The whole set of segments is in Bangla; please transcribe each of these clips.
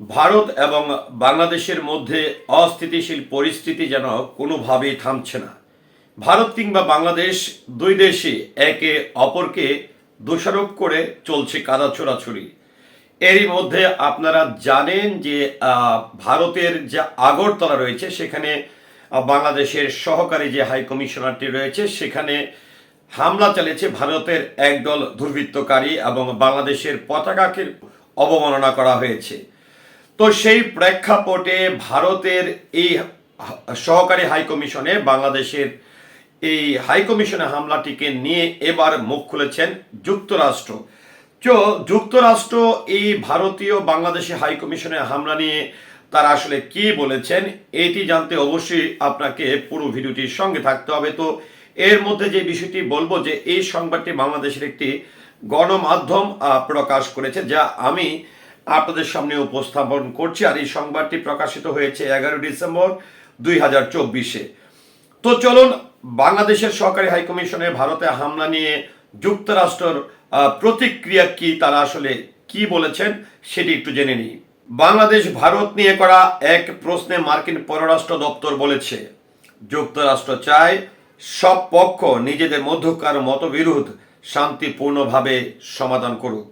ভারত এবং বাংলাদেশের মধ্যে অস্থিতিশীল পরিস্থিতি যেন কোনোভাবেই থামছে না। ভারত কিংবা বাংলাদেশ দুই দেশই একে অপরকে দোষারোপ করে চলছে কাদা ছোড়াছুড়ি। এরই মধ্যে আপনারা জানেন যে ভারতের যে আগরতলা রয়েছে, সেখানে বাংলাদেশের সহকারী যে হাই কমিশনারটি রয়েছে, সেখানে হামলা চালিয়েছে ভারতের একদল দুর্বৃত্তকারী এবং বাংলাদেশের পতাকাকে অবমাননা করা হয়েছে। তো সেই প্রেক্ষাপটে ভারতের এই সহকারী হাইকমিশনে বাংলাদেশের এই হাই কমিশনে হামলাটিকে নিয়ে এবার মুখ খুলেছেন যুক্তরাষ্ট্র। তো যুক্তরাষ্ট্র এই ভারতীয় বাংলাদেশি হাই কমিশনে হামলা নিয়ে তারা আসলে কি বলেছেন, এটি জানতে অবশ্যই আপনাকে পুরো ভিডিওটির সঙ্গে থাকতে হবে। তো এর মধ্যে যে বিষয়টি বলব যে এই সংবাদটি বাংলাদেশের একটি গণমাধ্যম প্রকাশ করেছে, যা আমি আপনাদের সামনে উপস্থাপন করছি আর এই সংবাদটি প্রকাশিত হয়েছে এগারো ডিসেম্বর দুই হাজার চব্বিশে। তো চলুন, বাংলাদেশের সরকারি হাইকমিশনে ভারতে হামলা নিয়ে যুক্তরাষ্ট্রের প্রতিক্রিয়া কি, তারা আসলে কি বলেছেন সেটি একটু জেনে নিই। বাংলাদেশ, ভারত নিয়ে করা এক প্রশ্নে মার্কিন পররাষ্ট্র দপ্তর বলেছে, যুক্তরাষ্ট্র চায় সব পক্ষ নিজেদের মধ্যকার মতবিরোধ শান্তিপূর্ণভাবে সমাধান করুক।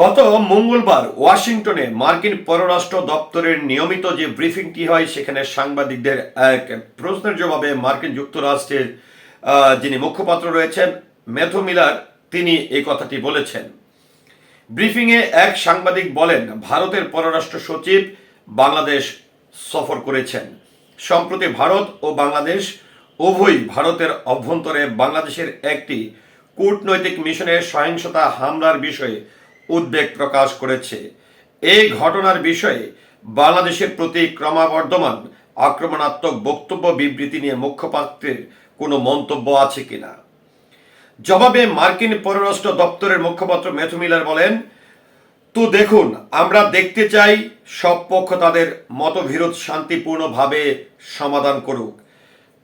গত মঙ্গলবার ওয়াশিংটনে মার্কিন পররাষ্ট্র দপ্তরের নিয়মিত যে ব্রিফিংটি হয়, সেখানে সাংবাদিকদের এক প্রশ্নের জবাবে মার্কিন যুক্তরাষ্ট্রের যিনি মুখপাত্র রয়েছেন, ম্যাথু মিলার, তিনি এই কথাটি বলেছেন। ব্রিফিংয়ে এক সাংবাদিক বলেন, ভারতের পররাষ্ট্র সচিব বাংলাদেশ সফর করেছেন। সম্প্রতি ভারত ও বাংলাদেশ উভয়ই ভারতের অভ্যন্তরে বাংলাদেশের একটি কূটনৈতিক মিশনের সহিংসতা হামলার বিষয়ে উদ্বেগ প্রকাশ করেছে। এই ঘটনার বিষয়ে বাংলাদেশের প্রতি ক্রমাবর্ধমান আক্রমণাত্মক বক্তব্য বিবৃতি নিয়ে মুখপাত্রের কোনো মন্তব্য আছে কিনা? জবাবে মার্কিন পররাষ্ট্র দপ্তরের মুখপাত্র ম্যাথু মিলার বলেন, তো দেখুন, আমরা দেখতে চাই সব পক্ষ তাদের মতবিরোধ শান্তিপূর্ণভাবে সমাধান করুক।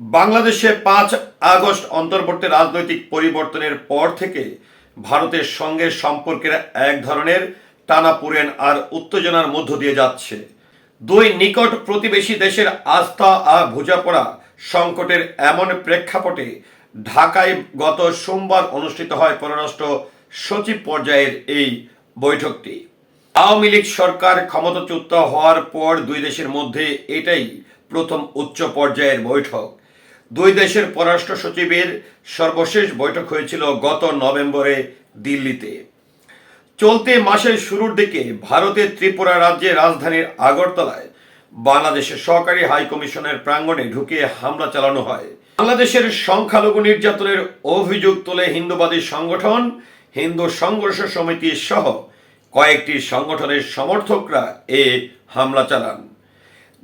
বাংলাদেশে পাঁচ আগস্ট অন্তর্বর্তী রাজনৈতিক পরিবর্তনের পর থেকে ভারতের সঙ্গে সম্পর্কের এক ধরনের টানাপুরেন আর উত্তেজনার মধ্য দিয়ে যাচ্ছে। দুই নিকট প্রতিবেশী দেশের আস্থা আর বোঝাপড়া সংকটের এমন প্রেক্ষাপটে ঢাকায় গত সোমবার অনুষ্ঠিত হয় পররাষ্ট্র সচিব পর্যায়ের এই বৈঠকটি। আওয়ামী লীগ সরকার ক্ষমতাচ্যুত হওয়ার পর দুই দেশের মধ্যে এটাই প্রথম উচ্চ পর্যায়ের বৈঠক। দুই দেশের পররাষ্ট্র সচিবের সর্বশেষ বৈঠক হয়েছিল গত নভেম্বরে দিল্লিতে। চলতি মাসের শুরুর দিকে ভারতের ত্রিপুরা রাজ্যের রাজধানীর আগরতলায় বাংলাদেশের সহকারী হাই কমিশনের প্রাঙ্গণে ঢুকে হামলা চালানো হয়। বাংলাদেশের সংখ্যালঘু নির্যাতনের অভিযোগ তোলে হিন্দুবাদী সংগঠন। হিন্দু সংঘর্ষ সমিতি সহ কয়েকটি সংগঠনের সমর্থকরা এ হামলা চালান।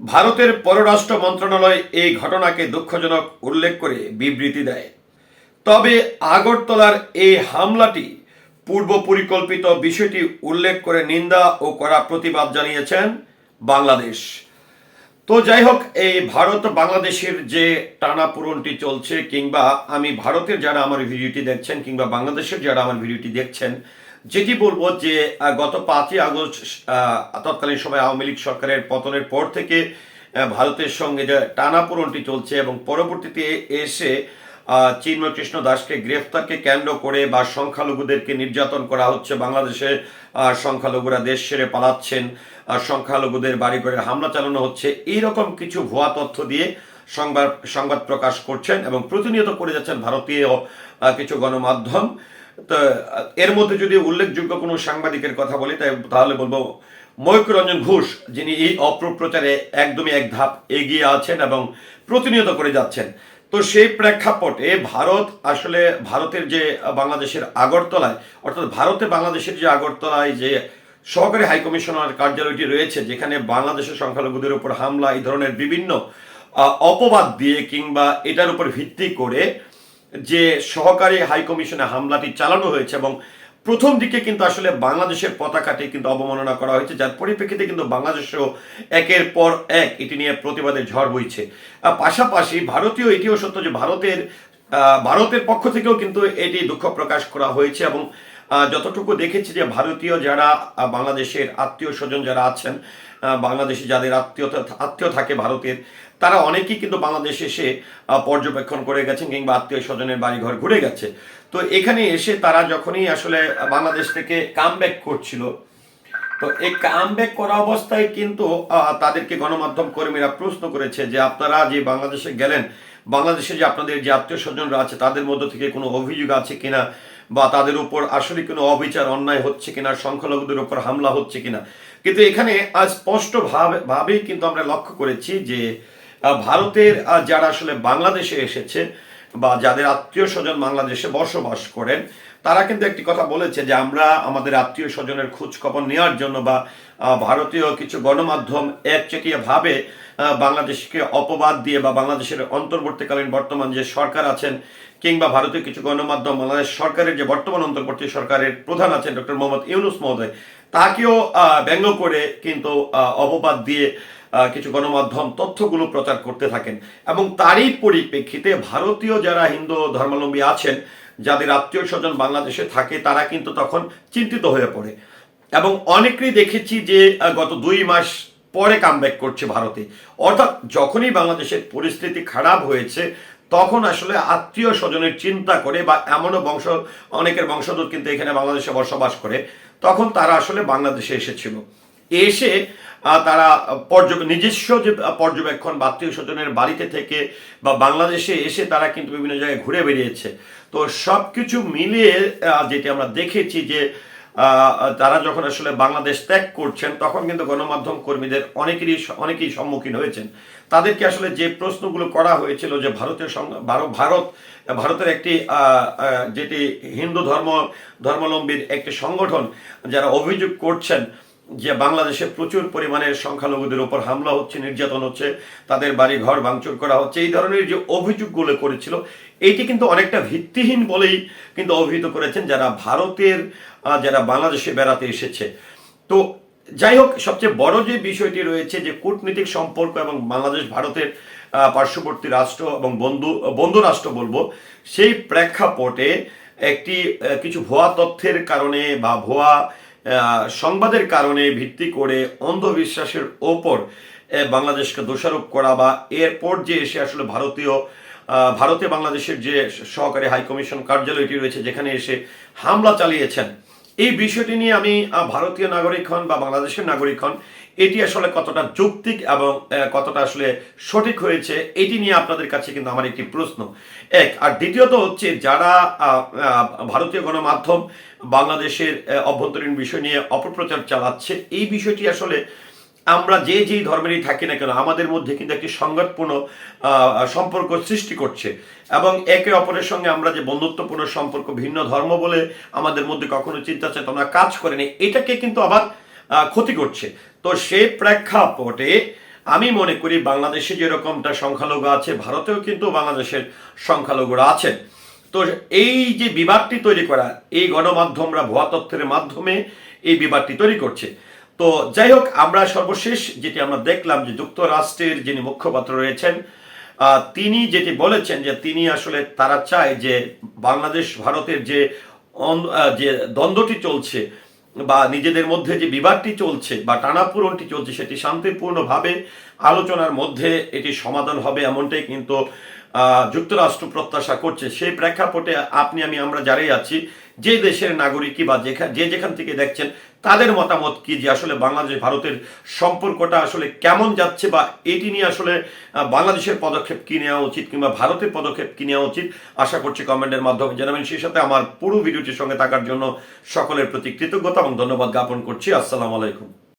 ভারতের পররাষ্ট্র মন্ত্রণালয় এই ঘটনাকে দুঃখজনক উল্লেখ করে বিবৃতি দেয়। তবে আগরতলার এই হামলাটি পূর্ব পরিকল্পিত বিষয়টি উল্লেখ করে নিন্দা ও কড়া প্রতিবাদ জানিয়েছেন বাংলাদেশ। তো যাই হোক, এই ভারত বাংলাদেশের যে টানাপূরণটি চলছে কিংবা আমি ভারতের যারা আমার ভিডিওটি দেখছেন কিংবা বাংলাদেশের যারা আমার ভিডিওটি দেখছেন যেটি বলব যে গত পাঁচই আগস্ট তৎকালীন সময় আওয়ামী লীগ সরকারের পতনের পর থেকে ভারতের সঙ্গে যে টানাপূরণটি চলছে এবং পরবর্তীতে এসে আহ, কৃষ্ণ দাসকে গ্রেফতারকে কেন্দ্র করে বা সংখ্যালঘুদেরকে নির্যাতন করা হচ্ছে বাংলাদেশে সংখ্যালঘুরা দেশ ছেড়ে পালাচ্ছেন সংখ্যালঘুদের বাড়ি করে হামলা চালানো হচ্ছে এইরকম কিছু ভুয়া তথ্য দিয়ে সংবাদ সংবাদ প্রকাশ করছেন এবং প্রতিনিয়ত করে যাচ্ছেন ভারতীয় কিছু গণমাধ্যম। এর মধ্যে যদি উল্লেখযোগ্য কোনো সাংবাদিকের কথা বলি, তাই তাহলে বলব ময়ূক রঞ্জন ঘোষ, যিনি এই অপপ্রচারে একদমই এক ধাপ এগিয়ে আছেন এবং প্রতিনিয়ত করে যাচ্ছেন। তো সেই প্রেক্ষাপটে ভারত আসলে ভারতের যে বাংলাদেশের আগরতলায়, অর্থাৎ ভারতে বাংলাদেশের যে আগরতলায় যে সহকারী হাইকমিশনার কার্যালয়টি রয়েছে, যেখানে বাংলাদেশের সংখ্যালঘুদের উপর হামলা, এই ধরনের বিভিন্ন অপবাদ দিয়ে কিংবা এটার উপর ভিত্তি করে যে সহকারী হাইকমিশনে হামলাটি চালানো হয়েছে এবং প্রথম দিকে কিন্তু আসলে বাংলাদেশের পতাকাটি কিন্তু অবমাননা করা হয়েছে, যার পরিপ্রেক্ষিতে কিন্তু বাংলাদেশও একের পর এক এটি নিয়ে প্রতিবাদের ঝড় বইছে। পাশাপাশি ভারতীয় এটিও সত্য যে ভারতের ভারতের পক্ষ থেকেও কিন্তু এটি দুঃখ প্রকাশ করা হয়েছে এবং যতটুকু দেখেছি যে ভারতীয় যারা বাংলাদেশের আত্মীয় স্বজন যারা আছেন বাংলাদেশে যাদের আত্মীয়তা আত্মীয় থাকে ভারতের, তারা অনেকেই কিন্তু বাংলাদেশে এসে পর্যবেক্ষণ করে গেছেন কিংবা আত্মীয় স্বজনের বাড়িঘর ঘুরে গেছে। তো এখানে এসে তারা যখনই আসলে বাংলাদেশ থেকে কাম ব্যাক করছিল, তো এই কামব্যাক করা অবস্থায় কিন্তু তাদেরকে গণমাধ্যম কর্মীরা প্রশ্ন করেছে যে আপনারা যে বাংলাদেশে গেলেন, বাংলাদেশে যে আপনাদের যে আত্মীয় স্বজনরা আছে, তাদের মধ্য থেকে কোনো অভিযোগ আছে কিনা? বা তাদের উপর আসলে কোনো অবিচার, অন্যায় হচ্ছে কিনা, সংখ্যালঘুদের উপর হামলা হচ্ছে কিনা। কিন্তু এখানে আজ স্পষ্ট ভাবে, ভাবেই কিন্তু আমরা লক্ষ্য করেছি যে ভারতের যারা আসলে বাংলাদেশে এসেছে বা যাদের আত্মীয় স্বজন বাংলাদেশে বসবাস করেন তারা কিন্তু একটি কথা বলেছে যে আমরা আমাদের আত্মীয় স্বজনের খোঁজ খবর নেওয়ার জন্য বা ভারতীয় কিছু গণমাধ্যম একচেটিয়া ভাবে বাংলাদেশকে অপবাদ দিয়ে বা বাংলাদেশের অন্তর্বর্তীকালীন বর্তমান যে সরকার আছেন কিংবা ভারতীয় কিছু গণমাধ্যম, বাংলাদেশ সরকারের যে বর্তমান অন্তর্বর্তী সরকারের প্রধান আছেন ডক্টর মোহাম্মদ ইউনুস মহোদয়, তাকেও ব্যঙ্গ করে কিন্তু অপবাদ দিয়ে কিছু গণমাধ্যম তথ্যগুলো প্রচার করতে থাকেন। এবং তারই পরিপ্রেক্ষিতে ভারতীয় যারা হিন্দু ধর্মাবলম্বী আছেন যাদের আত্মীয় স্বজন বাংলাদেশে থাকে, তারা কিন্তু তখন চিন্তিত হয়ে পড়ে। এবং অনেকেই দেখেছি যে গত দুই মাস পরে কামব্যাক করছে ভারতে। অর্থাৎ যখনই বাংলাদেশের পরিস্থিতি খারাপ হয়েছে, তখন আসলে আত্মীয় স্বজনের চিন্তা করে বা এমনও বংশ, অনেকের বংশধর কিন্তু এখানে বাংলাদেশে বসবাস করে, তখন তারা আসলে বাংলাদেশে এসেছিল। এসে তারা পর্যবে, নিজস্ব যে পর্যবেক্ষণ বা আত্মীয় স্বজনের বাড়িতে থেকে বা বাংলাদেশে এসে তারা কিন্তু বিভিন্ন জায়গায় ঘুরে বেরিয়েছে তো সব কিছু মিলিয়ে যেটি আমরা দেখেছি যে তারা যখন আসলে বাংলাদেশ ত্যাগ করছেন, তখন কিন্তু গণমাধ্যম কর্মীদের অনেকেরই অনেকেই সম্মুখীন হয়েছেন। তাদেরকে আসলে যে প্রশ্নগুলো করা হয়েছিল যে ভারতের ভারত ভারত, ভারতের একটি যেটি হিন্দু ধর্ম, ধর্মাবলম্বীর একটি সংগঠন, যারা অভিযোগ করছেন যে বাংলাদেশে প্রচুর পরিমাণে সংখ্যালঘুদের উপর হামলা হচ্ছে, নির্যাতন হচ্ছে, তাদের বাড়ি ঘর ভাঙচুর করা হচ্ছে, এই ধরনের যে অভিযোগগুলো করেছিল, এইটি কিন্তু অনেকটা ভিত্তিহীন বলেই কিন্তু অভিহিত করেছেন যারা ভারতের যারা বাংলাদেশে বেড়াতে এসেছে। তো যাই হোক, সবচেয়ে বড় যে বিষয়টি রয়েছে যে কূটনীতিক সম্পর্ক এবং বাংলাদেশ ভারতের পার্শ্ববর্তী রাষ্ট্র এবং বন্ধু বন্ধু রাষ্ট্র বলব, সেই প্রেক্ষাপটে একটি কিছু ভুয়া তথ্যের কারণে বা ভুয়া সংবাদের কারণে ভিত্তি করে অন্ধবিশ্বাসের ওপর বাংলাদেশকে দোষারোপ করা বা এরপর যে এসে আসলে ভারতীয় ভারতে বাংলাদেশের যে সহকারী হাইকমিশন কার্যালয়টি রয়েছে, যেখানে এসে হামলা চালিয়েছেন। এই বিষয়টি নিয়ে আমি ভারতীয় নাগরিক হন বা বাংলাদেশের নাগরিক হন এটি আসলে কতটা যৌক্তিক এবং কতটা আসলে সঠিক হয়েছে, এটি নিয়ে আপনাদের কাছে কিন্তু আমার একটি প্রশ্ন। এক, আর দ্বিতীয়ত হচ্ছে যারা ভারতীয় গণমাধ্যম বাংলাদেশের অভ্যন্তরীণ বিষয় নিয়ে অপপ্রচার চালাচ্ছে, এই বিষয়টি আসলে আমরা যে যেই ধর্মেরই থাকি না কেন, আমাদের মধ্যে কিন্তু একটি সংঘাতপূর্ণ সম্পর্ক সৃষ্টি করছে। এবং একে অপরের সঙ্গে আমরা যে বন্ধুত্বপূর্ণ সম্পর্ক, ভিন্ন ধর্ম বলে আমাদের মধ্যে কখনো চিন্তা চেতনা কাজ করেনি এটাকে কিন্তু আবার ক্ষতি করছে। তো সেই প্রেক্ষাপটে আমি মনে করি বাংলাদেশে যেরকমটা সংখ্যালঘু আছে, ভারতেও কিন্তু বাংলাদেশের সংখ্যালঘুরা আছেন তো এই যে বিবাদটি তৈরি করা, এই গণমাধ্যমরা ভুয়া তথ্যের মাধ্যমে এই বিবাদটি তৈরি করছে। তো যাই হোক, আমরা সর্বশেষ যেটি আমরা দেখলাম যে যুক্তরাষ্ট্রের যিনি মুখপাত্র রয়েছেন তিনি যেটি বলেছেন যে তিনি আসলে তারা চায় যে বাংলাদেশ, ভারতের যে যে দ্বন্দ্বটি চলছে বা নিজেদের মধ্যে যে বিবাদটি চলছে বা টানাপূরণটি চলছে, সেটি শান্তিপূর্ণভাবে আলোচনার মধ্যে এটি সমাধান হবে এমনটাই কিন্তু যুক্তরাষ্ট্র প্রত্যাশা করছে। সেই প্রেক্ষাপটে আপনি আমি আমরা যারাই আছি যে দেশের নাগরিকই বা যে যেখান থেকে দেখছেন, তাদের মতামত কি যে আসলে বাংলাদেশ, ভারতের সম্পর্কটা আসলে কেমন যাচ্ছে বা এটি নিয়ে আসলে বাংলাদেশের পদক্ষেপ কি নেওয়া উচিত কিংবা ভারতের পদক্ষেপ কি নেওয়া উচিত? আশা করছি কমেন্টের মাধ্যমে জানাবেন। সেই সাথে আমার পুরো ভিডিওটির সঙ্গে থাকার জন্য সকলের প্রতি কৃতজ্ঞতা এবং ধন্যবাদ জ্ঞাপন করছি। আসসালামু আলাইকুম।